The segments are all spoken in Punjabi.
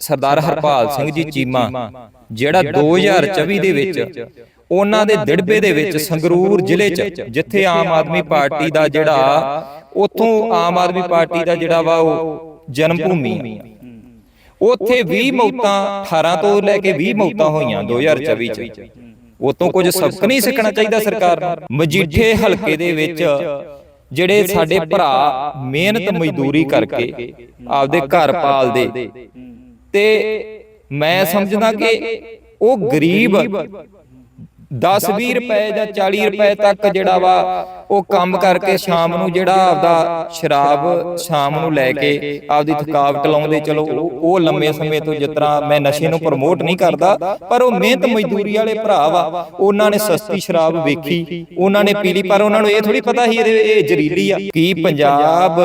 ਸਰਦਾਰ ਹਰਪਾਲ ਸਿੰਘ ਜੀ ਚੀਮਾ ਜਿਹੜਾ 2024 ਦੇ ਵਿੱਚ ਉਹਨਾਂ ਦੇ ਦਿੜਬੇ ਦੇ ਵਿੱਚ ਸੰਗਰੂਰ ਜ਼ਿਲ੍ਹੇ 'ਚ ਜਿੱਥੇ ਆਮ ਆਦਮੀ ਪਾਰਟੀ ਦਾ ਜਿਹੜਾ ਉੱਥੋਂ ਆਮ ਆਦਮੀ ਪਾਰਟੀ ਦਾ ਜਿਹੜਾ ਵਾ ਉਹ ਜਨਮ ਭੂਮੀ ਆ। ਉੱਥੇ 20 ਮੌਤਾਂ 18 ਤੋਂ ਲੈ ਕੇ 20 ਮੌਤਾਂ ਹੋਈਆਂ 2024 ਚ। ਉਤੋਂ ਕੁਝ ਸਬਕ ਨਹੀਂ ਸਿੱਖਣਾ ਚਾਹੀਦਾ ਸਰਕਾਰ ਨੂੰ। ਮਜੀਠੇ ਹਲਕੇ ਦੇ ਵਿੱਚ ਜਿਹੜੇ ਸਾਡੇ ਭਰਾ ਮਿਹਨਤ ਮਜ਼ਦੂਰੀ ਕਰਕੇ ਆਪਦੇ ਘਰ ਪਾਲਦੇ ਤੇ ਮੈਂ ਸਮਝਦਾ ਕਿ ਉਹ ਗਰੀਬ 10-20 ਰੁਪਏ ਜਾਂ 40 ਰੁਪਏ ਤੱਕ ਜਿਹੜਾ ਵਾ ਉਹ ਕੰਮ ਕਰਕੇ ਸ਼ਾਮ ਨੂੰ ਜਿਹੜਾ ਆਪਦਾ ਸ਼ਰਾਬ ਸ਼ਾਮ ਨੂੰ ਲੈ ਕੇ ਆਪਦੀ ਥਕਾਵਟ ਲਾਉਂਦੇ ਚਲੋ ਉਹ- ਲੰਮੇ ਸਮੇਂ ਤੋਂ ਜਿਸ ਤਰ੍ਹਾਂ ਮੈਂ ਨਸ਼ੇ ਨੂੰ ਪ੍ਰਮੋਟ ਨਹੀਂ ਕਰਦਾ ਪਰ ਉਹ ਮਿਹਨਤ ਮਜ਼ਦੂਰੀ ਵਾਲੇ ਭਰਾ ਵਾ ਉਹਨਾਂ ਨੇ ਸਸਤੀ ਸ਼ਰਾਬ ਵੇਖੀ ਉਹਨਾਂ ਨੇ ਪੀ ਲਈ ਪਰ ਉਹਨਾਂ ਨੂੰ ਇਹ ਥੋੜੀ ਪਤਾ ਸੀ ਇਹ ਜ਼ਰੀਲੀ ਆ ਕੀ ਪੰਜਾਬ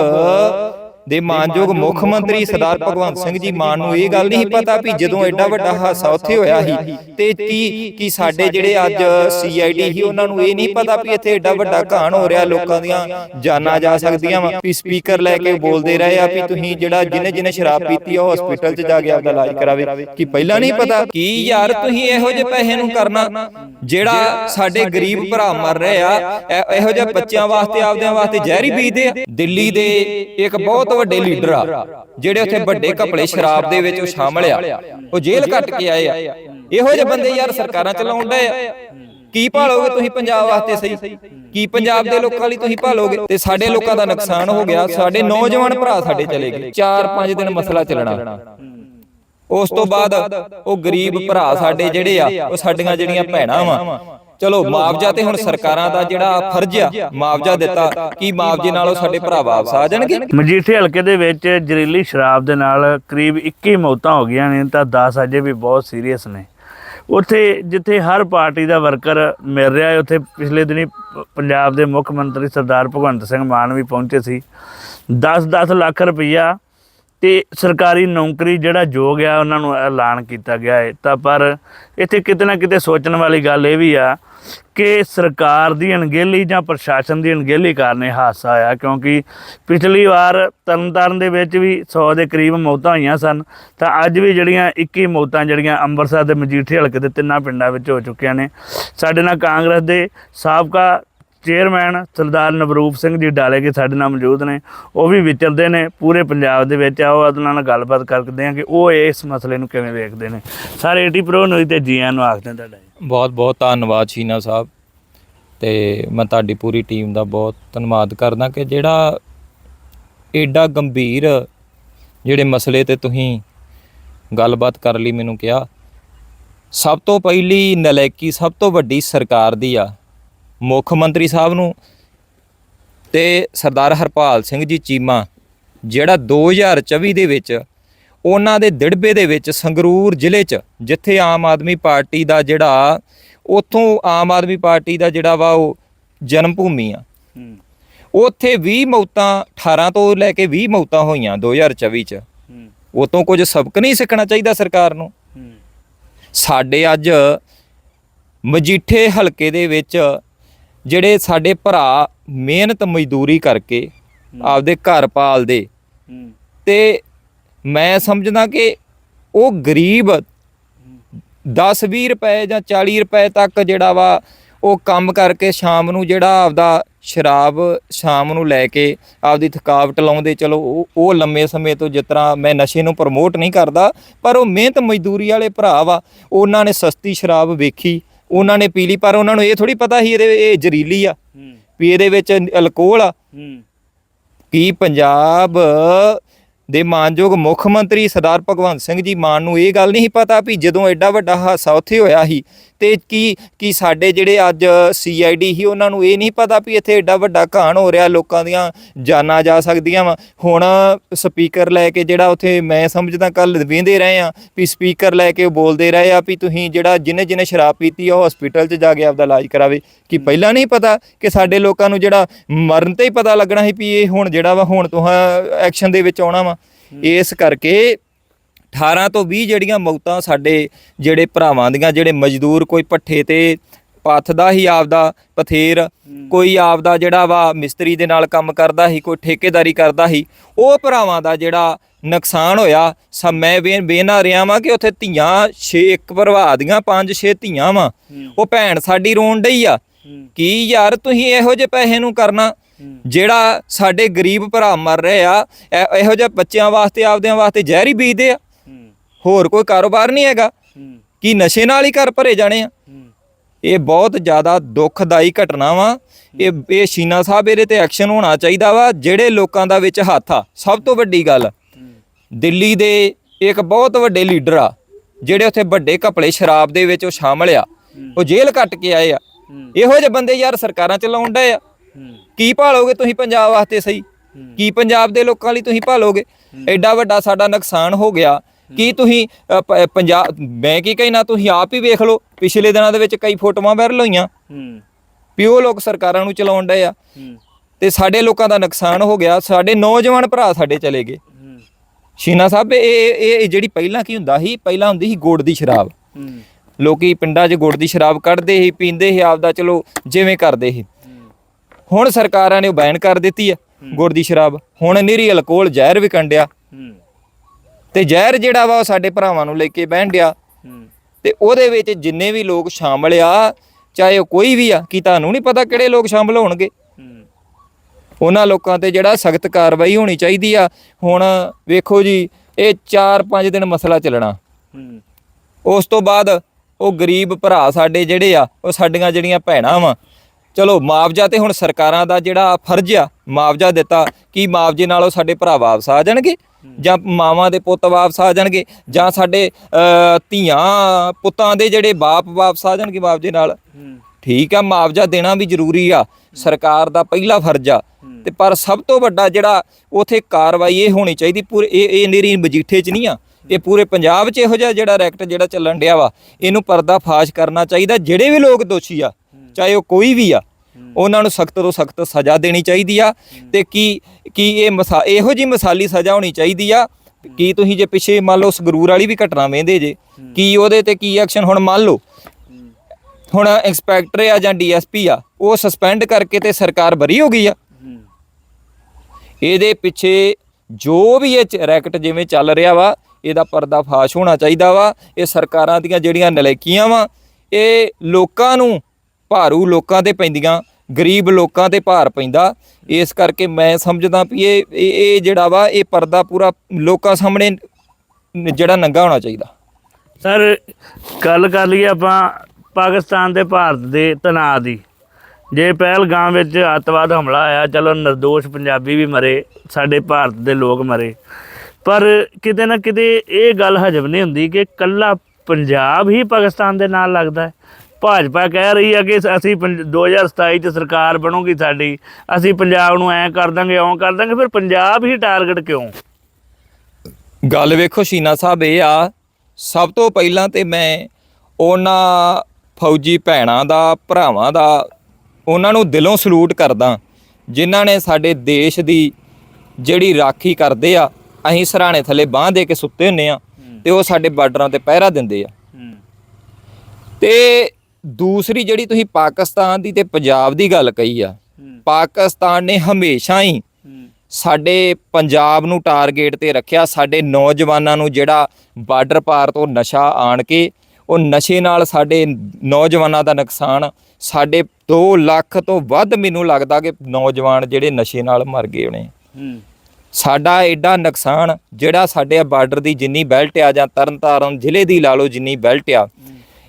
ਦੇ ਮਾਨਯੋਗ ਮੁੱਖ ਮੰਤਰੀ ਸਰਦਾਰ ਭਗਵੰਤ ਸਿੰਘ ਜੀ ਮਾਨ ਨੂੰ ਇਹ ਗੱਲ ਨਹੀਂ ਪਤਾ ਵੀ ਜਦੋਂ ਐਡਾ ਵੱਡਾ ਹਾਦਸਾ ਉੱਥੇ ਹੋਇਆ ਸੀ। ਤੇ ਕੀ ਕੀ ਸਾਡੇ ਜਿਹੜੇ ਅੱਜ ਸੀਆਈਡੀ ਸੀ ਉਹਨਾਂ ਨੂੰ ਇਹ ਨਹੀਂ ਪਤਾ ਵੀ ਇੱਥੇ ਐਡਾ ਵੱਡਾ ਘਾਣ ਹੋ ਰਿਹਾ ਲੋਕਾਂ ਦੀਆਂ ਜਾਨਾਂ ਜਾ ਸਕਦੀਆਂ ਵਾ। ਵੀ ਸਪੀਕਰ ਲੈ ਕੇ ਬੋਲਦੇ ਰਹੇ ਆ ਵੀ ਤੁਸੀਂ ਜਿਹੜਾ ਜਿਹਨੇ ਜਿਹਨੇ ਸ਼ਰਾਬ ਪੀਤੀ ਆ ਉਹ ਹਸਪੀਟਲ 'ਚ ਜਾ ਕੇ ਆਪਦਾ ਇਲਾਜ ਕਰਾਵੇ। ਕੀ ਪਹਿਲਾਂ ਨਹੀਂ ਪਤਾ ਕੀ ਯਾਰ ਤੁਸੀਂ ਇਹੋ ਜਿਹੇ ਪੈਸੇ ਨੂੰ ਕਰਨਾ। ਜਿਹੜਾ ਸਾਡੇ ਗਰੀਬ ਭਰਾ ਮਰ ਰਹੇ ਆ ਇਹ- ਜਿਹੇ ਬੱਚਿਆਂ ਵਾਸਤੇ ਆਪਦਿਆਂ ਵਾਸਤੇ ਜ਼ਹਿਰ ਪੀਦੇ ਆ ਦਿੱਲੀ ਦੇ ਇੱਕ ਬਹੁਤ ਵੱਡੇ ਲੀਡਰ ਆ ਜਿਹੜੇ ਉੱਥੇ ਵੱਡੇ ਘਪਲੇ ਸ਼ਰਾਬ ਦੇ ਵਿੱਚ ਉਹ ਸ਼ਾਮਲ ਆ। ਉਹ ਜੇਲ੍ਹ ਕੱਟ ਕੇ ਆਏ ਆ। ਇਹੋ ਜਿਹੇ ਬੰਦੇ ਯਾਰ ਸਰਕਾਰਾਂ ਚਲਾਉਣ ਡਏ ਆ। ਕੀ ਭਾਲੋਗੇ ਤੁਸੀਂ ਪੰਜਾਬ ਵਾਸਤੇ ਸਹੀ? ਕੀ ਪੰਜਾਬ ਦੇ ਲੋਕਾਂ ਲਈ ਤੁਸੀਂ ਭਾਲੋਗੇ? ਤੇ ਸਾਡੇ ਲੋਕਾਂ ਦਾ ਨੁਕਸਾਨ ਹੋ ਗਿਆ। ਸਾਡੇ ਨੌਜਵਾਨ ਭਰਾ ਸਾਡੇ ਚਲੇ ਗਏ। 4-5 ਦਿਨ ਮਸਲਾ ਚੱਲਣਾ। ਉਸ ਤੋਂ ਬਾਅਦ ਉਹ ਗਰੀਬ ਭਰਾ ਸਾਡੇ ਜਿਹੜੇ ਆ ਉਹ ਸਾਡੀਆਂ ਜਿਹੜੀਆਂ ਭੈਣਾਂ ਵਾ ਚਲੋ ਮੁਆਵਜ਼ਾ ਤੇ ਹੁਣ ਸਰਕਾਰਾਂ ਦਾ ਜਿਹੜਾ ਫਰਜ਼ ਆ ਮੁਆਵਜ਼ਾ ਦਿੱਤਾ ਕੀ ਮੁਆਵਜ਼ੇ ਨਾਲ ਉਹ ਸਾਡੇ ਭਰਾ ਵਾਪਸ ਆ ਜਾਣਗੇ? ਮਜੀਠੇ ਹਲਕੇ ਦੇ ਵਿੱਚ ਜ਼ਹਿਰੀਲੀ ਸ਼ਰਾਬ ਦੇ ਨਾਲ ਕਰੀਬ 21 ਮੌਤਾਂ ਹੋ ਗਈਆਂ ਨੇ ਤਾਂ 10 ਅਜੇ ਵੀ ਬਹੁਤ ਸੀਰੀਅਸ ਨੇ। ਉੱਥੇ ਜਿੱਥੇ ਹਰ ਪਾਰਟੀ ਦਾ ਵਰਕਰ ਮਿਲ ਰਿਹਾ ਹੈ ਉੱਥੇ ਪਿਛਲੇ ਦਿਨੀ ਪੰਜਾਬ ਦੇ ਮੁੱਖ ਮੰਤਰੀ ਸਰਦਾਰ ਭਗਵੰਤ ਸਿੰਘ ਮਾਨ ਵੀ ਪਹੁੰਚੇ ਸੀ। 10-10 ਲੱਖ ਰੁਪਈਆ ਤੇ ਸਰਕਾਰੀ ਨੌਕਰੀ ਜਿਹੜਾ ਯੋਗ ਆ, ਉਹਨਾਂ ਨੂੰ ਐਲਾਨ ਕੀਤਾ ਗਿਆ ਹੈ ਤਾਂ ਪਰ ਇੱਥੇ ਕਿਤੇ ਨਾ ਕਿਤੇ ਸੋਚਣ ਵਾਲੀ ਗੱਲ ਇਹ ਵੀ ਆ ਕਿ ਸਰਕਾਰ ਦੀ ਅਣਗਹਿਲੀ ਜਾਂ ਪ੍ਰਸ਼ਾਸਨ ਦੀ ਅਣਗਹਿਲੀ ਕਾਰਨ ਇਹ ਹਾਦਸਾ ਆਇਆ, ਕਿਉਂਕਿ ਪਿਛਲੀ ਵਾਰ ਤਰਨਤਾਰਨ ਦੇ ਵਿੱਚ ਵੀ 100 ਦੇ ਕਰੀਬ ਮੌਤਾਂ ਹੋਈਆਂ ਸਨ। ਤਾਂ ਅੱਜ ਵੀ ਜਿਹੜੀਆਂ 21 ਮੌਤਾਂ ਜਿਹੜੀਆਂ ਅੰਮ੍ਰਿਤਸਰ ਦੇ ਮਜੀਠੇ ਹਲਕੇ ਦੇ ਤਿੰਨਾਂ ਪਿੰਡਾਂ ਵਿੱਚ ਹੋ ਚੁੱਕੀਆਂ ਨੇ। ਸਾਡੇ ਨਾਲ ਕਾਂਗਰਸ ਦੇ ਸਾਬਕਾ ਚੇਅਰਮੈਨ ਸਰਦਾਰ ਨਵਰੂਪ ਸਿੰਘ ਜੀ ਡਾਲੇਗੇ ਸਾਡੇ ਨਾਲ ਮੌਜੂਦ ਨੇ। ਉਹ ਵੀ ਵਿਚਰਦੇ ਨੇ, ਪੂਰੇ ਪੰਜਾਬ ਦੇ ਵਿੱਚ ਆਓ ਉਹਨਾਂ ਨਾਲ ਗੱਲਬਾਤ ਕਰਦੇ ਹਾਂ ਕਿ ਉਹ ਇਸ ਮਸਲੇ ਨੂੰ ਕਿਵੇਂ ਵੇਖਦੇ ਨੇ। ਸਾਰੇ ਏਟੀ ਪ੍ਰੋ ਨੂੰ ਤੇ ਜੀਆਂ ਨੂੰ ਆਖਦੇ ਤੁਹਾਡਾ ਬਹੁਤ ਬਹੁਤ ਧੰਨਵਾਦ ਸ਼ੀਨਾ ਸਾਹਿਬ। ਤੇ ਮੈਂ ਤੁਹਾਡੀ ਪੂਰੀ ਟੀਮ ਦਾ ਬਹੁਤ ਧੰਨਵਾਦ ਕਰਦਾ ਕਿ ਜਿਹੜਾ ਏਡਾ ਗੰਭੀਰ ਜਿਹੜੇ ਮਸਲੇ ਤੇ ਤੁਸੀਂ ਗੱਲਬਾਤ ਕਰ ਲਈ, ਮੈਨੂੰ ਕਿਹਾ, ਸਭ ਤੋਂ ਪਹਿਲੀ ਨਲਾਇਕੀ, ਸਭ ਤੋਂ ਵੱਡੀ ਸਰਕਾਰ ਦੀ ਆ। ਮੁੱਖ ਮੰਤਰੀ ਸਾਹਿਬ ਨੂੰ ਤੇ ਸਰਦਾਰ ਹਰਪਾਲ ਸਿੰਘ ਜੀ ਚੀਮਾ ਜਿਹੜਾ 2024 ਦੇ ਵਿੱਚ ਉਹਨਾਂ ਦੇ ਦਿੜਬੇ ਦੇ ਵਿੱਚ ਸੰਗਰੂਰ ਜ਼ਿਲ੍ਹੇ 'ਚ ਜਿੱਥੇ ਆਮ ਆਦਮੀ ਪਾਰਟੀ ਦਾ ਜਿਹੜਾ ਉੱਥੋਂ ਆਮ ਆਦਮੀ ਪਾਰਟੀ ਦਾ ਜਿਹੜਾ ਵਾ ਉਹ ਜਨਮ ਭੂਮੀ ਆ ਉੱਥੇ 20 ਮੌਤਾਂ 18 ਤੋਂ ਲੈ ਕੇ 20 ਮੌਤਾਂ ਹੋਈਆਂ 2024 ਚ। ਉਤੋਂ ਕੁਝ ਸਬਕ ਨਹੀਂ ਸਿੱਖਣਾ ਚਾਹੀਦਾ ਸਰਕਾਰ ਨੂੰ। ਸਾਡੇ ਅੱਜ ਮਜੀਠੇ ਹਲਕੇ ਦੇ ਵਿੱਚ ਜਿਹੜੇ ਸਾਡੇ ਭਰਾ ਮਿਹਨਤ ਮਜ਼ਦੂਰੀ ਕਰਕੇ ਆਪਦੇ ਘਰ ਪਾਲਦੇ। ਤੇ ਮੈਂ ਸਮਝਦਾ ਕਿ ਉਹ ਗਰੀਬ 10-20 ਰੁਪਏ ਜਾਂ 40 ਰੁਪਏ ਤੱਕ ਜਿਹੜਾ ਵਾ ਉਹ ਕੰਮ ਕਰਕੇ ਸ਼ਾਮ ਨੂੰ ਜਿਹੜਾ ਆਪਦਾ ਸ਼ਰਾਬ ਸ਼ਾਮ ਨੂੰ ਲੈ ਕੇ ਆਪਦੀ ਥਕਾਵਟ ਲਾਉਂਦੇ ਚਲੋ ਉਹ- ਉਹ ਲੰਮੇ ਸਮੇਂ ਤੋਂ ਜਿਸ ਤਰ੍ਹਾਂ ਮੈਂ ਨਸ਼ੇ ਨੂੰ ਪ੍ਰਮੋਟ ਨਹੀਂ ਕਰਦਾ ਪਰ ਉਹ ਮਿਹਨਤ ਮਜ਼ਦੂਰੀ ਵਾਲੇ ਭਰਾ ਵਾ ਉਹਨਾਂ ਨੇ ਸਸਤੀ ਸ਼ਰਾਬ ਵੇਖੀ ਉਹਨਾਂ ਨੇ ਪੀ ਲਈ ਪਰ ਉਹਨਾਂ ਨੂੰ ਇਹ ਥੋੜੀ ਪਤਾ ਸੀ ਇਹਦੇ ਇਹ ਜ਼ਰੀਲੀ ਆ ਵੀ ਇਹਦੇ ਵਿੱਚ ਅਲਕੋਹਲ ਆ। ਕੀ ਪੰਜਾਬ ਦੇ ਮਾਨਯੋਗ ਮੁੱਖ ਮੰਤਰੀ ਸਰਦਾਰ ਭਗਵੰਤ ਸਿੰਘ ਜੀ ਮਾਨ ਨੂੰ ਇਹ ਗੱਲ ਨਹੀਂ ਪਤਾ ਵੀ ਜਦੋਂ ਐਡਾ ਵੱਡਾ ਹਾਦਸਾ ਉੱਥੇ ਹੋਇਆ ਸੀ ਤੇ ਕੀ ਕੀ ਸਾਡੇ ਜਿਹੜੇ ਅੱਜ ਸੀਆਈਡੀ ਸੀ ਉਹਨਾਂ ਨੂੰ ਇਹ ਨਹੀਂ ਪਤਾ ਵੀ ਇੱਥੇ ਐਡਾ ਵੱਡਾ ਘਾਣ ਹੋ ਰਿਹਾ ਲੋਕਾਂ ਦੀਆਂ ਜਾਨਾਂ ਜਾ ਸਕਦੀਆਂ ਵਾ। ਹੁਣ ਸਪੀਕਰ ਲੈ ਕੇ ਜਿਹੜਾ ਉੱਥੇ ਮੈਂ ਸਮਝਦਾ ਕੱਲ ਵੇਂਦੇ ਰਹੇ ਆ ਵੀ ਸਪੀਕਰ ਲੈ ਕੇ ਬੋਲਦੇ ਰਹੇ ਆ ਵੀ ਤੁਸੀਂ ਜਿਹੜਾ ਜਿਹਨੇ ਜਿਹਨੇ ਸ਼ਰਾਬ ਪੀਤੀ ਆ ਉਹ ਹਸਪੀਟਲ 'ਚ ਜਾ ਕੇ ਆਪਦਾ ਇਲਾਜ ਕਰਾਵੇ। ਕੀ ਪਹਿਲਾਂ ਨਹੀਂ ਪਤਾ ਕਿ ਸਾਡੇ ਲੋਕਾਂ ਨੂੰ ਜਿਹੜਾ ਮਰਨ ਤੇ ਹੀ ਪਤਾ ਲੱਗਣਾ ਸੀ ਵੀ ਇਹ ਹੁਣ ਜਿਹੜਾ ਵਾ ਹੁਣ ਤੋਂ ਐਕਸ਼ਨ ਦੇ ਵਿੱਚ ਆਉਣਾ ਵਾ। ਇਸ ਕਰਕੇ 18 ਤੋਂ 20 ਜਿਹੜੀਆਂ ਮੌਤਾਂ ਸਾਡੇ ਜਿਹੜੇ ਭਰਾਵਾਂ ਦੀਆਂ ਜਿਹੜੇ ਮਜ਼ਦੂਰ ਕੋਈ ਪੱਠੇ ਤੇ ਪੱਥਦਾ ਹੀ ਆਪਦਾ ਪਥੇਰ ਕੋਈ ਆਪਦਾ ਜਿਹੜਾ ਵਾ ਮਿਸਤਰੀ ਦੇ ਨਾਲ ਕੰਮ ਕਰਦਾ ਸੀ ਕੋਈ ਠੇਕੇਦਾਰੀ ਕਰਦਾ ਸੀ ਉਹ ਭਰਾਵਾਂ ਦਾ ਜਿਹੜਾ ਨੁਕਸਾਨ ਹੋਇਆ ਸਭ ਮੈਂ ਵੇ- ਵੇਖਣਾ ਰਿਹਾ ਵਾਂ ਕਿ ਉੱਥੇ ਧੀਆਂ ਛੇ ਇੱਕ ਭਰਵਾ ਦੀਆਂ ਪੰਜ ਛੇ ਧੀਆਂ ਵਾਂ। ਉਹ ਭੈਣ ਸਾਡੀ ਰੋਣ ਡਈ ਆ। ਕੀ ਯਾਰ ਤੁਸੀਂ ਇਹੋ ਜਿਹੇ ਪੈਸੇ ਨੂੰ ਕਰਨਾ? ਜਿਹੜਾ ਸਾਡੇ ਗਰੀਬ ਭਰਾ ਮਰ ਰਹੇ ਆ ਇਹ- ਜਿਹੇ ਬੱਚਿਆਂ ਵਾਸਤੇ ਆਪਦਿਆਂ ਵਾਸਤੇ ਜ਼ਹਿਰ ਹੀ ਬੀਜਦੇ ਆ। ਹੋਰ ਕੋਈ ਕਾਰੋਬਾਰ ਨਹੀਂ ਹੈਗਾ। ਕੀ ਨਸ਼ੇ ਨਾਲ ਹੀ ਘਰ ਭਰੇ ਜਾਣੇ ਆ? ਇਹ ਬਹੁਤ ਜ਼ਿਆਦਾ ਦੁੱਖਦਾਈ ਘਟਨਾ ਵਾ। ਇਹ ਇਹ ਸ਼ੀਨਾ ਸਾਹਿਬ ਇਹਦੇ ਤੇ ਐਕਸ਼ਨ ਹੋਣਾ ਚਾਹੀਦਾ ਵਾ ਜਿਹੜੇ ਲੋਕਾਂ ਦਾ ਵਿੱਚ ਹੱਥ ਆ। ਸਭ ਤੋਂ ਵੱਡੀ ਗੱਲ ਦਿੱਲੀ ਦੇ ਇੱਕ ਬਹੁਤ ਵੱਡੇ ਲੀਡਰ ਆ ਜਿਹੜੇ ਉੱਥੇ ਵੱਡੇ ਘਪਲੇ ਸ਼ਰਾਬ ਦੇ ਵਿੱਚ ਉਹ ਸ਼ਾਮਲ ਆ। ਉਹ ਜੇਲ੍ਹ ਕੱਟ ਕੇ ਆਏ ਆ। ਇਹੋ ਜਿਹੇ ਬੰਦੇ ਯਾਰ ਸਰਕਾਰਾਂ ਚਲਾਉਣ ਡਏ ਆ। ਕੀ ਭਾਲੋਗੇ ਤੁਸੀਂ ਪੰਜਾਬ ਵਾਸਤੇ ਸਹੀ? ਕੀ ਪੰਜਾਬ ਦੇ ਲੋਕਾਂ ਲਈ ਤੁਸੀਂ ਭਾਲੋਗੇ? ਐਡਾ ਵੱਡਾ ਸਾਡਾ ਨੁਕਸਾਨ ਹੋ ਗਿਆ। ਕੀ ਤੁਸੀਂ ਪੰਜਾਬ ਮੈਂ ਕੀ ਕਹਿਣਾ ਤੁਸੀਂ ਆਪ ਹੀ ਵੇਖ ਲਓ ਪਿਛਲੇ ਦਿਨਾਂ ਦੇ ਵਿੱਚ ਕਈ ਫੋਟੋਆਂ ਵਾਇਰਲ ਹੋਈਆਂ। ਉਹ ਲੋਕ ਸਰਕਾਰਾਂ ਨੂੰ ਚਲਾਉਣ ਡਏ ਆ। ਤੇ ਸਾਡੇ ਲੋਕਾਂ ਦਾ ਨੁਕਸਾਨ ਹੋ ਗਿਆ। ਸਾਡੇ ਨੌਜਵਾਨ ਭਰਾ ਸਾਡੇ ਚਲੇ ਗਏ। ਸ਼ੀਨਾ ਸਾਹਿਬ ਇਹ ਇਹ ਇਹ ਜਿਹੜੀ ਪਹਿਲਾਂ ਕੀ ਹੁੰਦਾ ਸੀ? ਪਹਿਲਾਂ ਹੁੰਦੀ ਸੀ ਗੁੜ ਦੀ ਸ਼ਰਾਬ। ਲੋਕੀ ਪਿੰਡਾਂ 'ਚ ਗੁੜ ਦੀ ਸ਼ਰਾਬ ਕੱਢਦੇ ਸੀ ਪੀਂਦੇ ਸੀ ਆਪਦਾ ਚਲੋ ਜਿਵੇਂ ਕਰਦੇ ਸੀ। ਹੁਣ ਸਰਕਾਰਾਂ ਨੇ ਉਹ ਬੈਨ ਕਰ ਦਿੱਤੀ ਆ ਗੁੜ ਦੀ ਸ਼ਰਾਬ। ਹੁਣ ਨਿਰੀ ਅਲਕੋਹਲ ਜ਼ਹਿਰ ਵੀ ਕੰਡਿਆ ਤੇ ਜ਼ਹਿਰ ਜਿਹੜਾ ਵਾ ਉਹ ਸਾਡੇ ਭਰਾਵਾਂ ਨੂੰ ਲੈ ਕੇ ਬਹਿਣ ਡਿਆ। ਤੇ ਉਹਦੇ ਵਿੱਚ ਜਿੰਨੇ ਵੀ ਲੋਕ ਸ਼ਾਮਲ ਆ ਚਾਹੇ ਉਹ ਕੋਈ ਵੀ ਆ ਕੀ ਤੁਹਾਨੂੰ ਨਹੀਂ ਪਤਾ ਕਿਹੜੇ ਲੋਕ ਸ਼ਾਮਲ ਹੋਣਗੇ? ਉਹਨਾਂ ਲੋਕਾਂ ਤੇ ਜਿਹੜਾ ਸਖਤ ਕਾਰਵਾਈ ਹੋਣੀ ਚਾਹੀਦੀ ਆ। ਹੁਣ ਵੇਖੋ ਜੀ ਇਹ 4-5 ਦਿਨ ਮਸਲਾ ਚੱਲਣਾ। ਉਸ ਤੋਂ ਬਾਅਦ ਉਹ ਗਰੀਬ ਭਰਾ ਸਾਡੇ ਜਿਹੜੇ ਆ ਉਹ ਸਾਡੀਆਂ ਜਿਹੜੀਆਂ ਭੈਣਾਂ ਵਾ ਚਲੋ ਮੁਆਵਜ਼ਾ ਤੇ ਹੁਣ ਸਰਕਾਰਾਂ ਦਾ ਜਿਹੜਾ ਫਰਜ਼ ਆ ਮੁਆਵਜ਼ਾ ਦਿੱਤਾ ਕੀ ਮੁਆਵਜ਼ੇ ਨਾਲ ਉਹ ਸਾਡੇ ਭਰਾ ਵਾਪਸ ਆ ਜਾਣਗੇ? ਜਾਂ ਮਾਵਾਂ ਦੇ ਪੁੱਤ ਵਾਪਸ ਆ ਜਾਣਗੇ? ਜਾਂ ਸਾਡੇ ਧੀਆਂ ਪੁੱਤਾਂ ਦੇ ਜਿਹੜੇ ਬਾਪ ਵਾਪਸ ਆ ਜਾਣਗੇ ਮੁਆਵਜ਼ੇ ਨਾਲ? ਠੀਕ ਆ ਮੁਆਵਜ਼ਾ ਦੇਣਾ ਵੀ ਜ਼ਰੂਰੀ ਆ। ਸਰਕਾਰ ਦਾ ਪਹਿਲਾ ਫਰਜ਼ ਆ। ਤੇ ਪਰ ਸਭ ਤੋਂ ਵੱਡਾ ਜਿਹੜਾ ਉਥੇ ਕਾਰਵਾਈ ਇਹ ਹੋਣੀ ਚਾਹੀਦੀ ਪੂਰੇ ਇਹ ਇਹ ਨਿਰੀ ਮਜੀਠੇ 'ਚ ਨਹੀਂ ਆ। ਇਹ ਪੂਰੇ ਪੰਜਾਬ 'ਚ ਇਹੋ ਜਿਹਾ ਜਿਹੜਾ ਰੈਕਟ ਜਿਹੜਾ ਚੱਲਣ ਡਿਆ ਵਾ ਇਹਨੂੰ ਪਰਦਾ ਫਾਸ਼ ਕਰਨਾ ਚਾਹੀਦਾ ਜਿਹੜੇ ਵੀ ਲੋਕ ਦੋਸ਼ੀ ਆ। ਚਾਹੇ ਉਹ ਕੋਈ ਵੀ ਆ ਉਹਨਾਂ ਨੂੰ ਸਖਤ ਤੋਂ ਸਖਤ ਸਜ਼ਾ ਦੇਣੀ ਚਾਹੀਦੀ ਆ ਤੇ ਕੀ ਕੀ ਇਹ ਮਸਾ ਇਹੋ ਜੀ ਮਸਾਲੀ ਸਜ਼ਾ ਹੋਣੀ ਚਾਹੀਦੀ ਆ ਕੀ ਤੁਸੀਂ ਜੇ ਪਿੱਛੇ ਮੰਨ ਲਓ ਸੰਗਰੂਰ ਵਾਲੀ ਵੀ ਘਟਨਾ ਵੇਂਦੇ ਜੇ ਕੀ ਉਹਦੇ ਤੇ ਕੀ ਐਕਸ਼ਨ ਹੁਣ ਮੰਨ ਲਓ ਹੁਣ ਇੰਸਪੈਕਟਰ ਆ ਜਾਂ ਡੀਐਸਪੀ ਆ ਉਹ ਸਸਪੈਂਡ ਕਰਕੇ ਤੇ ਸਰਕਾਰ ਬਰੀ ਹੋ ਗਈ ਆ। ਇਹਦੇ ਪਿੱਛੇ ਜੋ ਵੀ ਇਹ ਚ- ਰੈਕਟ ਜਿਵੇਂ ਚੱਲ ਰਿਹਾ ਵਾ ਇਹਦਾ ਪਰਦਾ ਫਾਸ਼ ਹੋਣਾ ਚਾਹੀਦਾ ਵਾ ਇਹ ਸਰਕਾਰਾਂ ਦੀਆਂ ਜਿਹੜੀਆਂ ਨਲਾਇਕੀਆਂ ਵਾ ਇਹ ਲੋਕਾਂ ਨੂੰ ਭਾਰੂ ਲੋਕਾਂ ਤੇ ਪੈਂਦੀਆਂ, ਗਰੀਬ ਲੋਕਾਂ ਤੇ ਭਾਰ ਪੈਂਦਾ। ਇਸ ਕਰਕੇ ਮੈਂ ਸਮਝਦਾ ਵੀ ਇਹ ਇਹ ਜਿਹੜਾ ਵਾ, ਇਹ ਪਰਦਾ ਪੂਰਾ ਲੋਕਾਂ ਸਾਹਮਣੇ ਜਿਹੜਾ ਨੰਗਾ ਹੋਣਾ ਚਾਹੀਦਾ। ਸਰ, ਗੱਲ ਕਰ ਲਈਏ ਆਪਾਂ ਪਾਕਿਸਤਾਨ ਤੇ ਭਾਰਤ ਦੇ ਤਣਾਅ ਦੀ। ਜੇ ਪਹਿਲਗਾਮ ਵਿੱਚ ਅੱਤਵਾਦ ਹਮਲਾ ਆਇਆ, ਚਲੋ ਨਿਰਦੋਸ਼ ਪੰਜਾਬੀ ਵੀ ਮਰੇ, ਸਾਡੇ ਭਾਰਤ ਦੇ ਲੋਕ ਮਰੇ। ਪਰ ਕਿਤੇ ਨਾ ਕਿਤੇ ਇਹ ਗੱਲ ਹਜਮ ਨਹੀਂ ਹੁੰਦੀ ਕਿ ਕੱਲਾ ਪੰਜਾਬ ਹੀ ਪਾਕਿਸਤਾਨ ਦੇ ਨਾਲ ਲੱਗਦਾ ਹੈ। ਭਾਜਪਾ ਕਹਿ ਰਹੀ ਹੈ ਕਿ ਅਸੀਂ ਪੰਜ- 2027 ਚ ਸਰਕਾਰ ਬਣੂਗੀ ਸਾਡੀ ਅਸੀਂ ਪੰਜਾਬ ਨੂੰ ਐਂ ਕਰ ਦਾਂਗੇ ਇਉਂ ਕਰ ਦਾਂਗੇ ਫਿਰ ਪੰਜਾਬ ਹੀ ਟਾਰਗੇਟ ਕਿਉਂ? ਗੱਲ ਵੇਖੋ ਸ਼ੀਨਾ ਸਾਹਿਬ ਇਹ ਆ ਸਭ ਤੋਂ ਪਹਿਲਾਂ ਤੇ ਮੈਂ ਉਹਨਾਂ ਫੌਜੀ ਭੈਣਾਂ ਦਾ ਭਰਾਵਾਂ ਦਾ ਉਹਨਾਂ ਨੂੰ ਦਿਲੋਂ ਸਲੂਟ ਕਰਦਾ ਜਿਨ੍ਹਾਂ ਨੇ ਸਾਡੇ ਦੇਸ਼ ਦੀ ਜਿਹੜੀ ਰਾਖੀ ਕਰਦੇ ਆ ਅਸੀਂ ਸਰਾਣੇ ਥੱਲੇ ਬਾਹ ਦੇ ਕੇ ਸੁੱਤੇ ਹੁੰਨੇ ਆ ਤੇ ਉਹ ਸਾਡੇ ਬਾਰਡਰਾਂ ਤੇ ਪਹਿਰਾ ਦਿੰਦੇ ਆ। ਤੇ ਦੂਸਰੀ ਜਿਹੜੀ ਤੁਸੀਂ ਪਾਕਿਸਤਾਨ ਦੀ ਤੇ ਪੰਜਾਬ ਦੀ ਗੱਲ ਕਹੀ ਆ ਪਾਕਿਸਤਾਨ ਨੇ ਹਮੇਸ਼ਾ ਹੀ ਸਾਡੇ ਪੰਜਾਬ ਨੂੰ ਟਾਰਗੇਟ ਤੇ ਰੱਖਿਆ ਸਾਡੇ ਨੌਜਵਾਨਾਂ ਨੂੰ ਜਿਹੜਾ ਬਾਰਡਰ ਪਾਰ ਤੋਂ ਨਸ਼ਾ ਆਣ ਕੇ ਉਹ ਨਸ਼ੇ ਨਾਲ ਸਾਡੇ ਨੌਜਵਾਨਾਂ ਦਾ ਨੁਕਸਾਨ ਸਾਡੇ 2 ਲੱਖ ਤੋਂ ਵੱਧ ਮੈਨੂੰ ਲੱਗਦਾ ਕਿ ਨੌਜਵਾਨ ਜਿਹੜੇ ਨਸ਼ੇ ਨਾਲ ਮਰ ਗਏ ਹੋਣੇ। ਸਾਡਾ ਐਡਾ ਨੁਕਸਾਨ ਜਿਹੜਾ ਸਾਡੇ ਬਾਰਡਰ ਦੀ ਜਿੰਨੀ ਬੈਲਟ ਆ ਜਾਂ ਤਰਨਤਾਰਨ ਜ਼ਿਲ੍ਹੇ ਦੀ ਲਾ ਲਓ ਜਿੰਨੀ ਬੈਲਟ ਆ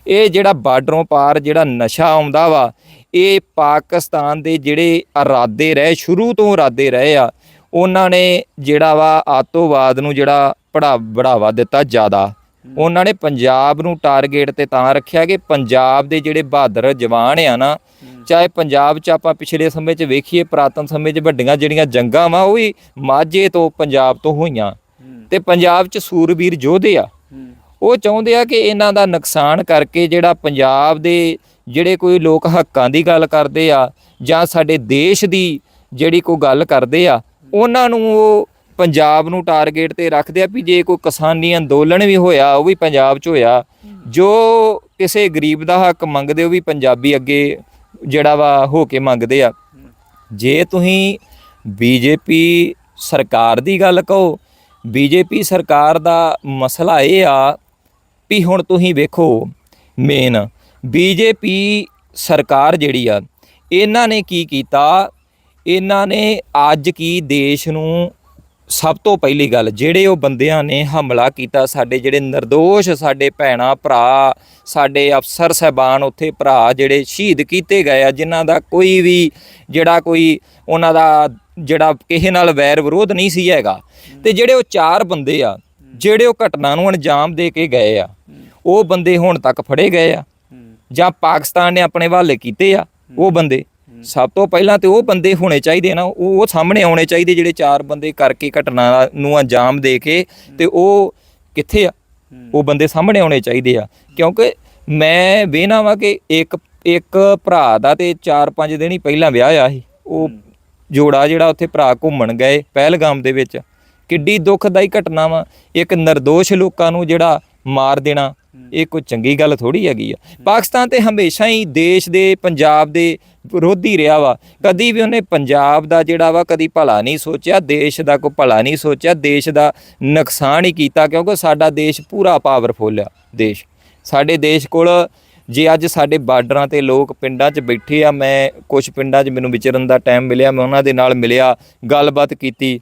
ਇਹ ਜਿਹੜਾ ਬਾਰਡਰੋਂ ਪਾਰ ਜਿਹੜਾ ਨਸ਼ਾ ਆਉਂਦਾ ਵਾ ਇਹ ਪਾਕਿਸਤਾਨ ਦੇ ਜਿਹੜੇ ਇਰਾਦੇ ਰਹੇ ਸ਼ੁਰੂ ਤੋਂ ਇਰਾਦੇ ਰਹੇ ਆ ਉਹਨਾਂ ਨੇ ਜਿਹੜਾ ਵਾ ਆਤੋਵਾਦ ਨੂੰ ਜਿਹੜਾ ਪੜਾ ਬੜਾਵਾ ਦਿੱਤਾ ਜ਼ਿਆਦਾ। ਉਹਨਾਂ ਨੇ ਪੰਜਾਬ ਨੂੰ ਟਾਰਗੇਟ ਤੇ ਤਾਂ ਰੱਖਿਆ ਕਿ ਪੰਜਾਬ ਦੇ ਜਿਹੜੇ ਬਹਾਦਰ ਜਵਾਨ ਆ ਨਾ ਚਾਹੇ ਪੰਜਾਬ 'ਚ ਆਪਾਂ ਪਿਛਲੇ ਸਮੇਂ 'ਚ ਵੇਖੀਏ ਪ੍ਰਾਤਨ ਸਮੇਂ 'ਚ ਵੱਡੀਆਂ ਜਿਹੜੀਆਂ ਜੰਗਾਂ ਵਾ ਉਹ ਵੀ ਮਾਝੇ ਤੋਂ ਪੰਜਾਬ ਤੋਂ ਹੋਈਆਂ। ਤੇ ਪੰਜਾਬ 'ਚ ਸੂਰਬੀਰ ਯੋਧੇ ਆ। ਉਹ ਚਾਹੁੰਦੇ ਆ ਕਿ ਇਹਨਾਂ ਦਾ ਨੁਕਸਾਨ ਕਰਕੇ ਜਿਹੜਾ ਪੰਜਾਬ ਦੇ ਜਿਹੜੇ ਕੋਈ ਲੋਕ ਹੱਕਾਂ ਦੀ ਗੱਲ ਕਰਦੇ ਆ ਜਾਂ ਸਾਡੇ ਦੇਸ਼ ਦੀ ਜਿਹੜੀ ਕੋਈ ਗੱਲ ਕਰਦੇ ਆ, ਉਹਨਾਂ ਨੂੰ ਉਹ ਪੰਜਾਬ ਨੂੰ ਟਾਰਗੇਟ ਤੇ ਰੱਖਦੇ ਆ ਵੀ ਜੇ ਕੋਈ ਕਿਸਾਨੀ ਅੰਦੋਲਨ ਵੀ ਹੋਇਆ, ਉਹ ਵੀ ਪੰਜਾਬ 'ਚ ਹੋਇਆ। ਜੋ ਕਿਸੇ ਗਰੀਬ ਦਾ ਹੱਕ ਮੰਗਦੇ, ਉਹ ਵੀ ਪੰਜਾਬੀ ਅੱਗੇ ਜਿਹੜਾ ਵਾ ਹੋ ਕੇ ਮੰਗਦੇ ਆ। ਜੇ ਤੁਸੀਂ ਬੀਜੇਪੀ ਸਰਕਾਰ ਦੀ ਗੱਲ ਕਹੋ ਬੀਜੇਪੀ ਸਰਕਾਰ ਦਾ ਮਸਲਾ ਇਹ ਆ ਵੀ ਹੁਣ ਤੁਸੀਂ ਵੇਖੋ ਮੇਨ ਬੀਜੇਪੀ ਸਰਕਾਰ ਜਿਹੜੀ ਆ, ਇਹਨਾਂ ਨੇ ਕੀ ਕੀਤਾ? ਇਹਨਾਂ ਨੇ ਅੱਜ ਕੀ ਦੇਸ਼ ਨੂੰ ਸਭ ਤੋਂ ਪਹਿਲੀ ਗੱਲ, ਜਿਹੜੇ ਉਹ ਬੰਦਿਆਂ ਨੇ ਹਮਲਾ ਕੀਤਾ, ਸਾਡੇ ਜਿਹੜੇ નિર્ਦੋਸ਼ ਸਾਡੇ ਭੈਣਾ, ਭਰਾ, ਸਾਡੇ ਅਫਸਰ ਸਹਿਬਾਨ, ਉੱਥੇ ਭਰਾ ਜਿਹੜੇ ਸ਼ਹੀਦ ਕੀਤੇ ਗਏ ਆ, ਜਿਨ੍ਹਾਂ ਦਾ ਕੋਈ ਵੀ ਜਿਹੜਾ ਕੋਈ ਉਹਨਾਂ ਦਾ ਜਿਹੜਾ ਕਿਸੇ ਨਾਲ ਵੈਰ ਵਿਰੋਧ ਨਹੀਂ ਸੀ ਹੈਗਾ। ਤੇ ਜਿਹੜੇ ਉਹ ਚਾਰ ਬੰਦੇ ਆ ਜਿਹੜੇ ਉਹ ਘਟਨਾ ਨੂੰ ਅੰਜਾਮ ਦੇ ਕੇ ਗਏ ਆ ਉਹ ਬੰਦੇ ਹੁਣ ਤੱਕ ਫੜੇ ਗਏ ਆ। ਜਾਂ ਪਾਕਿਸਤਾਨ ਨੇ ਆਪਣੇ ਹਵਾਲੇ ਕੀਤੇ ਆ ਉਹ ਬੰਦੇ। ਸਭ ਤੋਂ ਪਹਿਲਾਂ ਤੇ ਉਹ ਬੰਦੇ ਹੋਣੇ ਚਾਹੀਦੇ ਨਾ ਉਹ ਉਹ ਸਾਹਮਣੇ ਆਉਣੇ ਚਾਹੀਦੇ ਜਿਹੜੇ ਚਾਰ ਬੰਦੇ ਕਰਕੇ ਘਟਨਾ ਨੂੰ ਅੰਜਾਮ ਦੇ ਕੇ ਤੇ ਉਹ ਕਿੱਥੇ ਆ? ਉਹ ਬੰਦੇ ਸਾਹਮਣੇ ਆਉਣੇ ਚਾਹੀਦੇ ਆ। ਕਿਉਂਕਿ ਮੈਂ ਵੇਖਣਾ ਵਾ ਕਿ ਇੱਕ ਇੱਕ ਭਰਾ ਦਾ ਤੇ 4-5 ਦਿਨ ਹੀ ਪਹਿਲਾਂ ਵਿਆਹ ਆ ਸੀ ਉਹ ਜੋੜਾ ਜਿਹੜਾ ਉੱਥੇ ਭਰਾ ਘੁੰਮਣ ਗਏ ਪਹਿਲਗਾਮ ਦੇ ਵਿੱਚ। ਕਿੱਡੀ ਦੁਖਦਾਈ ਘਟਨਾ ਵਾ। ਇੱਕ નિર્ਦੋਸ਼ ਲੋਕਾਂ ਨੂੰ ਜਿਹੜਾ ਮਾਰ ਦੇਣਾ ਇਹ ਕੋਈ ਚੰਗੀ ਗੱਲ ਥੋੜੀ ਹੈਗੀ ਆ। ਪਾਕਿਸਤਾਨ ਤੇ ਹਮੇਸ਼ਾ ਹੀ ਦੇਸ਼ ਦੇ ਪੰਜਾਬ ਦੇ ਵਿਰੋਧੀ ਰਿਹਾ ਵਾ। ਕਦੀ ਵੀ ਉਹਨੇ ਪੰਜਾਬ ਦਾ ਜਿਹੜਾ ਵਾ ਕਦੀ ਭਲਾ ਨਹੀਂ ਸੋਚਿਆ ਦੇਸ਼ ਦਾ ਕੋਈ ਭਲਾ ਨਹੀਂ ਸੋਚਿਆ ਦੇਸ਼ ਦਾ ਨੁਕਸਾਨ ਹੀ ਕੀਤਾ ਕਿਉਂਕਿ ਸਾਡਾ ਦੇਸ਼ ਪੂਰਾ ਪਾਵਰਫੁੱਲ ਆ ਦੇਸ਼। ਸਾਡੇ ਦੇਸ਼ ਕੋਲ ਜੇ ਅੱਜ ਸਾਡੇ ਬਾਰਡਰਾਂ ਤੇ ਲੋਕ ਪਿੰਡਾਂ 'ਚ ਬੈਠੇ ਆ ਮੈਂ ਕੁਝ ਪਿੰਡਾਂ 'ਚ ਮੈਨੂੰ ਵਿਚਰਨ ਦਾ ਟਾਈਮ ਮਿਲਿਆ ਮੈਂ ਉਹਨਾਂ ਦੇ ਨਾਲ ਮਿਲਿਆ ਗੱਲਬਾਤ ਕੀਤੀ।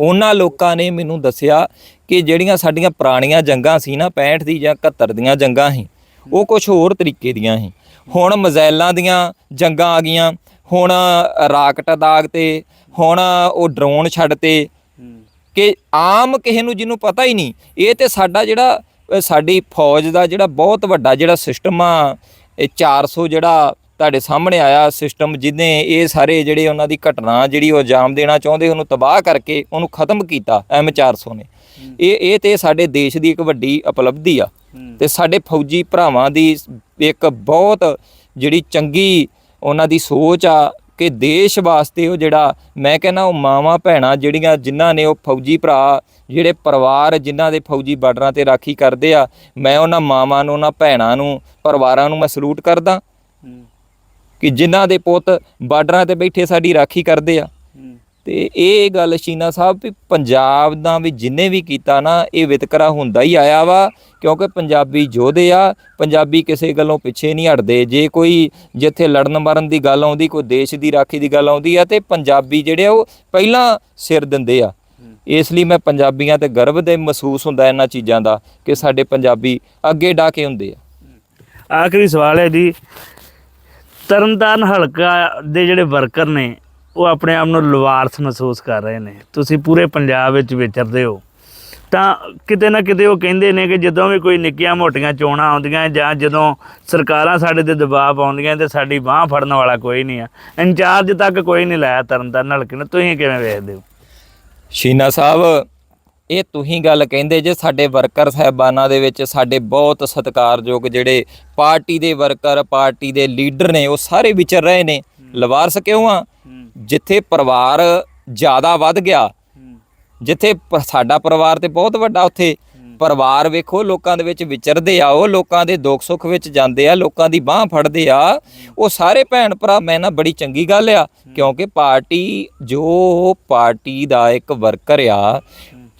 ਉਹਨਾਂ ਲੋਕਾਂ ਨੇ ਮੈਨੂੰ ਦੱਸਿਆ ਕਿ ਜਿਹੜੀਆਂ ਸਾਡੀਆਂ ਪੁਰਾਣੀਆਂ ਜੰਗਾਂ ਸੀ ਨਾ 65 ਦੀ ਜਾਂ 71 ਦੀਆਂ ਜੰਗਾਂ ਸੀ, ਉਹ ਕੁਝ ਹੋਰ ਤਰੀਕੇ ਦੀਆਂ ਸੀ। ਹੁਣ ਮਜ਼ਾਇਲਾਂ ਦੀਆਂ ਜੰਗਾਂ ਆ ਗਈਆਂ, ਹੁਣ ਰਾਕਟ ਦਾਗ ਤੇ, ਹੁਣ ਉਹ ਡਰੋਨ ਛੱਡ 'ਤੇ, ਕਿ ਆਮ ਕਿਸੇ ਨੂੰ ਜਿਹਨੂੰ ਪਤਾ ਹੀ ਨਹੀਂ, ਇਹ ਤੇ ਸਾਡਾ ਜਿਹੜਾ ਸਾਡੀ ਫੌਜ ਦਾ ਜਿਹੜਾ ਬਹੁਤ ਵੱਡਾ ਜਿਹੜਾ ਸਿਸਟਮ ਆ, ਇਹ 400 ਜਿਹੜਾ ਤੁਹਾਡੇ ਸਾਹਮਣੇ ਆਇਆ ਸਿਸਟਮ ਜਿਹਨੇ ਇਹ ਸਾਰੇ ਜਿਹੜੇ ਉਹਨਾਂ ਦੀ ਘਟਨਾ ਜਿਹੜੀ ਉਹ ਅੰਜਾਮ ਦੇਣਾ ਚਾਹੁੰਦੇ ਉਹਨੂੰ ਤਬਾਹ ਕਰਕੇ ਉਹਨੂੰ ਖਤਮ ਕੀਤਾ ਐਮ 400 ਨੇ। ਇਹ ਇਹ ਤੇ ਸਾਡੇ ਦੇਸ਼ ਦੀ ਇੱਕ ਵੱਡੀ ਉਪਲਬਧੀ ਆ। ਤੇ ਸਾਡੇ ਫੌਜੀ ਭਰਾਵਾਂ ਦੀ ਇੱਕ ਬਹੁਤ ਜਿਹੜੀ ਚੰਗੀ ਉਹਨਾਂ ਦੀ ਸੋਚ ਆ ਕਿ ਦੇਸ਼ ਵਾਸਤੇ ਉਹ ਜਿਹੜਾ ਮੈਂ ਕਹਿੰਦਾ ਉਹ ਮਾਵਾਂ ਭੈਣਾਂ ਜਿਹੜੀਆਂ ਜਿਨ੍ਹਾਂ ਨੇ ਉਹ ਫੌਜੀ ਭਰਾ ਜਿਹੜੇ ਪਰਿਵਾਰ ਜਿਨ੍ਹਾਂ ਦੇ ਫੌਜੀ ਬਾਰਡਰਾਂ ਤੇ ਰਾਖੀ ਕਰਦੇ ਆ ਮੈਂ ਉਹਨਾਂ ਮਾਵਾਂ ਨੂੰ ਉਹਨਾਂ ਭੈਣਾਂ ਨੂੰ ਪਰਿਵਾਰਾਂ ਨੂੰ ਮੈਂ ਸਲੂਟ ਕਰਦਾ। ਕਿ ਜਿਨ੍ਹਾਂ ਦੇ ਪੁੱਤ ਬਾਰਡਰਾਂ ਤੇ ਬੈਠੇ ਸਾਡੀ ਰਾਖੀ ਕਰਦੇ ਆ। ਤੇ ਇਹ ਗੱਲ ਸ਼ੀਨਾ ਸਾਹਿਬ ਵੀ ਪੰਜਾਬ ਦਾ ਵੀ ਜਿੰਨੇ ਵੀ ਕੀਤਾ ਨਾ ਇਹ ਵਿਤਕਰਾ ਹੁੰਦਾ ਹੀ ਆਇਆ ਵਾ ਕਿਉਂਕਿ ਪੰਜਾਬੀ ਯੋਧੇ ਆ ਪੰਜਾਬੀ ਕਿਸੇ ਗੱਲੋਂ ਪਿੱਛੇ ਨਹੀਂ ਹਟਦੇ। ਜੇ ਕੋਈ ਜਿੱਥੇ ਲੜਨ ਮਰਨ ਦੀ ਗੱਲ ਆਉਂਦੀ ਕੋਈ ਦੇਸ਼ ਦੀ ਰਾਖੀ ਦੀ ਗੱਲ ਆਉਂਦੀ ਆ ਤੇ ਪੰਜਾਬੀ ਜਿਹੜੇ ਉਹ ਪਹਿਲਾਂ ਸਿਰ ਦਿੰਦੇ ਆ। ਇਸ ਲਈ ਮੈਂ ਪੰਜਾਬੀਆਂ ਤੇ ਗਰਵ ਦੇ ਮਹਿਸੂਸ ਹੁੰਦਾ ਇਹਨਾਂ ਚੀਜ਼ਾਂ ਦਾ ਕਿ ਸਾਡੇ ਪੰਜਾਬੀ ਅੱਗੇ ਡਾ ਕੇ ਹੁੰਦੇ ਆ। ਆਖਰੀ ਸਵਾਲ ਹੈ ਜੀ ਤਰਨਤਾਰਨ ਹਲਕਾ ਦੇ ਜਿਹੜੇ ਵਰਕਰ ਨੇ, ਉਹ ਆਪਣੇ ਆਪ ਨੂੰ ਲਵਾਰਸ ਮਹਿਸੂਸ ਕਰ ਰਹੇ ਨੇ। ਤੁਸੀਂ ਪੂਰੇ ਪੰਜਾਬ ਵਿੱਚ ਵਿਚਰਦੇ ਹੋ। ਤਾਂ ਕਿਤੇ ਨਾ ਕਿਤੇ ਉਹ ਕਹਿੰਦੇ ਨੇ ਕਿ ਜਦੋਂ ਵੀ ਕੋਈ ਨਿੱਕੀਆਂ ਮੋਟੀਆਂ ਚੋਣਾਂ ਆਉਂਦੀਆਂ ਜਾਂ ਜਦੋਂ ਸਰਕਾਰਾਂ ਸਾਡੇ ਤੇ ਦਬਾਅ ਪਾਉਂਦੀਆਂ ਤੇ ਸਾਡੀ ਬਾਹ ਫੜਨ ਵਾਲਾ ਕੋਈ ਨਹੀਂ ਆ। ਇੰਚਾਰਜ ਤੱਕ ਕੋਈ ਨਹੀਂ ਲਾਇਆ ਤਰਨਤਾਰਨ ਹਲਕੇ ਨੂੰ। ਤੁਸੀਂ ਕਿਵੇਂ ਵੇਖਦੇ ਹੋ? ਸ਼ੀਨਾ ਸਾਹਿਬ ਇਹ ਤੁਸੀਂ ਗੱਲ ਕਹਿੰਦੇ ਜੇ ਸਾਡੇ ਵਰਕਰ ਸਹਿਬਾਨਾਂ ਦੇ ਵਿੱਚ ਸਾਡੇ ਬਹੁਤ ਸਤਿਕਾਰਯੋਗ ਜਿਹੜੇ ਪਾਰਟੀ ਦੇ ਵਰਕਰ ਪਾਰਟੀ ਦੇ ਲੀਡਰ ਨੇ ਉਹ ਸਾਰੇ ਵਿਚਰ ਰਹੇ ਨੇ। ਲਵਾਰਸ ਕਿਉਂ ਆ? ਜਿੱਥੇ ਪਰਿਵਾਰ ਜ਼ਿਆਦਾ ਵੱਧ ਗਿਆ ਜਿੱਥੇ ਸਾਡਾ ਪਰਿਵਾਰ ਤੇ ਬਹੁਤ ਵੱਡਾ ਉੱਥੇ ਪਰਿਵਾਰ ਵੇਖੋ ਲੋਕਾਂ ਦੇ ਵਿੱਚ ਵਿਚਰਦੇ ਆ ਉਹ ਲੋਕਾਂ ਦੇ ਦੁੱਖ ਸੁੱਖ ਵਿੱਚ ਜਾਂਦੇ ਆ ਲੋਕਾਂ ਦੀ ਬਾਹ ਫੜਦੇ ਆ। ਉਹ ਸਾਰੇ ਭੈਣ ਭਰਾ ਮੈਂ ਨਾ ਬੜੀ ਚੰਗੀ ਗੱਲ ਆ ਕਿਉਂਕਿ ਪਾਰਟੀ ਜੋ ਪਾਰਟੀ ਦਾ ਇੱਕ ਵਰਕਰ ਆ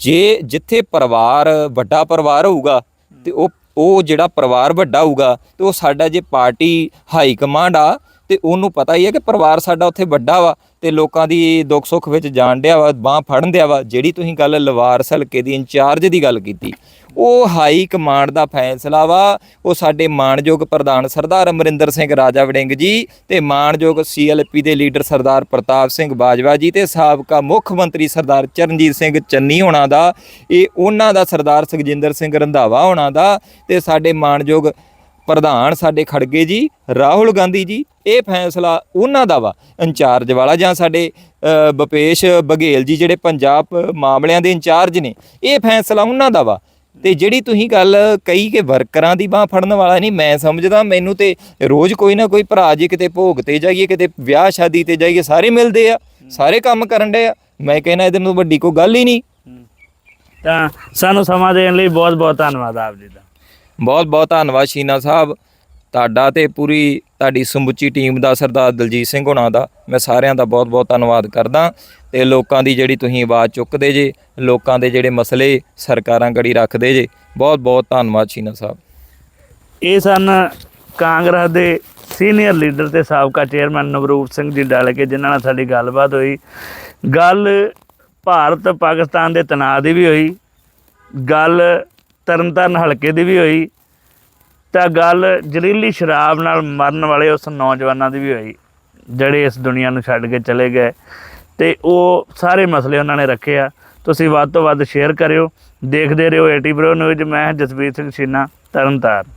ਜੇ ਜਿੱਥੇ ਪਰਿਵਾਰ, ਵੱਡਾ ਪਰਿਵਾਰ ਹੋਊਗਾ ਤੇ ਉਹ ਉਹ ਜਿਹੜਾ ਪਰਿਵਾਰ ਵੱਡਾ ਹੋਊਗਾ ਤੇ ਉਹ ਸਾਡਾ ਜੇ ਪਾਰਟੀ ਹਾਈ ਕਮਾਂਡ ਆ ਤੇ ਉਹਨੂੰ ਪਤਾ ਹੀ ਹੈ ਕਿ ਪਰਿਵਾਰ ਸਾਡਾ ਉੱਥੇ ਵੱਡਾ ਵਾ ਤੇ ਲੋਕਾਂ ਦੀ ਦੁੱਖ ਸੁੱਖ ਵਿੱਚ ਜਾਣ ਡਿਆ ਵਾ, ਬਾਹ ਫੜਨ ਦਿਆ ਵਾ। ਜਿਹੜੀ ਤੁਸੀਂ ਗੱਲ ਲਵਾਰਸ ਹਲਕੇ ਦੀ ਇੰਚਾਰਜ ਦੀ ਗੱਲ ਕੀਤੀ, ਉਹ ਹਾਈ ਕਮਾਂਡ ਦਾ ਫੈਸਲਾ ਵਾ। ਉਹ ਸਾਡੇ ਮਾਣਯੋਗ ਪ੍ਰਧਾਨ ਸਰਦਾਰ ਅਮਰਿੰਦਰ ਸਿੰਘ ਰਾਜਾ ਵੜਿੰਗ ਜੀ ਤੇ ਮਾਣਯੋਗ ਸੀਐਲਪੀ ਦੇ ਲੀਡਰ ਸਰਦਾਰ ਪ੍ਰਤਾਪ ਸਿੰਘ ਬਾਜਵਾ ਜੀ ਤੇ ਸਾਬਕਾ ਮੁੱਖ ਮੰਤਰੀ ਸਰਦਾਰ ਚਰਨਜੀਤ ਸਿੰਘ ਚੰਨੀ ਹੋਣਾ ਦਾ, ਇਹ ਉਹਨਾਂ ਦਾ ਸਰਦਾਰ ਸੁਖਜਿੰਦਰ ਸਿੰਘ ਰੰਧਾਵਾ ਹੋਣਾ ਦਾ ਤੇ ਸਾਡੇ ਮਾਣਯੋਗ ਪ੍ਰਧਾਨ ਸਾਡੇ ਖੜਗੇ ਜੀ, ਰਾਹੁਲ ਗਾਂਧੀ ਜੀ, ਇਹ ਫੈਸਲਾ ਉਹਨਾਂ ਦਾ ਵਾ। ਇੰਚਾਰਜ ਵਾਲਾ ਜਾਂ ਸਾਡੇ ਬਪੇਸ਼ ਭੁਪੇਸ਼ ਬਘੇਲ ਜੀ ਜਿਹੜੇ ਪੰਜਾਬ ਮਾਮਲਿਆਂ ਦੇ ਇੰਚਾਰਜ ਨੇ, ਇਹ ਫੈਸਲਾ ਉਹਨਾਂ ਦਾ ਵਾ। ਤੇ ਜਿਹੜੀ ਤੁਸੀਂ ਗੱਲ ਕਹੀ ਕਿ ਵਰਕਰਾਂ ਦੀ ਬਾਹ ਫੜਨ ਵਾਲਾ ਨਹੀਂ, ਮੈਂ ਸਮਝਦਾ, ਮੈਨੂੰ ਤੇ ਰੋਜ਼ ਕੋਈ ਨਾ ਕੋਈ ਭਰਾ ਜੀ ਕਿਤੇ ਭੋਗ ਤੇ ਜਾਈਏ, ਕਿਤੇ ਵਿਆਹ ਸ਼ਾਦੀ ਤੇ ਜਾਈਏ, ਸਾਰੇ ਮਿਲਦੇ ਆ, ਸਾਰੇ ਕੰਮ ਕਰਨ ਦੇ ਆ। ਮੈਂ ਕਹਿੰਦਾ ਇਹਦੇ ਨੂੰ ਵੱਡੀ ਕੋਈ ਗੱਲ ਹੀ ਨਹੀਂ। ਤਾਂ ਸਾਨੂੰ ਸਮਾਂ ਦੇਣ ਲਈ ਬਹੁਤ ਬਹੁਤ ਧੰਨਵਾਦ ਆਪ ਜੀ ਦਾ। ਬਹੁਤ ਬਹੁਤ ਧੰਨਵਾਦ ਸ਼ੀਨਾ ਸਾਹਿਬ। ਤੁਹਾਡਾ ਤੇ ਪੂਰੀ ਤੁਹਾਡੀ ਸਮੁੱਚੀ ਟੀਮ ਦਾ ਸਰਦਾਰ ਦਲਜੀਤ ਸਿੰਘ ਹੋਣਾ ਦਾ ਮੈਂ ਸਾਰਿਆਂ ਦਾ ਬਹੁਤ ਬਹੁਤ ਧੰਨਵਾਦ ਕਰਦਾ। ਤੇ ਲੋਕਾਂ ਦੀ ਜਿਹੜੀ ਤੁਸੀਂ ਆਵਾਜ਼ ਚੁੱਕਦੇ ਜੇ, ਲੋਕਾਂ ਦੇ ਜਿਹੜੇ ਮਸਲੇ ਸਰਕਾਰਾਂ ਗੜੀ ਰੱਖਦੇ ਜੇ, ਬਹੁਤ ਬਹੁਤ ਧੰਨਵਾਦ ਸ਼ੀਨਾ ਸਾਹਿਬ। ਇਹ ਸਨ ਕਾਂਗਰਸ ਦੇ ਸੀਨੀਅਰ ਲੀਡਰ ਤੇ ਸਾਬਕਾ ਚੇਅਰਮੈਨ ਨਵਰੂਪ ਸਿੰਘ ਜੀ ਡਾਲਕੇ, ਜਿਨ੍ਹਾਂ ਨਾਲ ਸਾਡੀ ਗੱਲਬਾਤ ਹੋਈ। ਗੱਲ ਭਾਰਤ ਪਾਕਿਸਤਾਨ ਦੇ ਤਣਾਅ ਦੀ ਵੀ ਹੋਈ। ਗੱਲ ਤਰਨਤਾਰਨ ਹਲਕੇ ਦੀ ਵੀ ਹੋਈ। ਤਾਂ ਗੱਲ ਜ਼ਹਿਰੀਲੀ ਸ਼ਰਾਬ ਨਾਲ ਮਰਨ ਵਾਲੇ ਉਸ ਨੌਜਵਾਨਾਂ ਦੀ ਵੀ ਹੋਈ, ਜਿਹੜੇ ਇਸ ਦੁਨੀਆ ਨੂੰ ਛੱਡ ਕੇ ਚਲੇ ਗਏ। ਤੇ ਉਹ ਸਾਰੇ ਮਸਲੇ ਉਹਨਾਂ ਨੇ ਰੱਖੇ ਆ। ਤੁਸੀਂ ਵੱਧ ਤੋਂ ਵੱਧ ਸ਼ੇਅਰ ਕਰਿਓ। ਦੇਖਦੇ ਰਹੋ ਏਟੀ ਪ੍ਰੋ ਨਿਊਜ਼ ਮੈਂ ਜਸਵੀਰ ਸਿੰਘ ਛੀਨਾ ਤਰਨਤਾਰਨ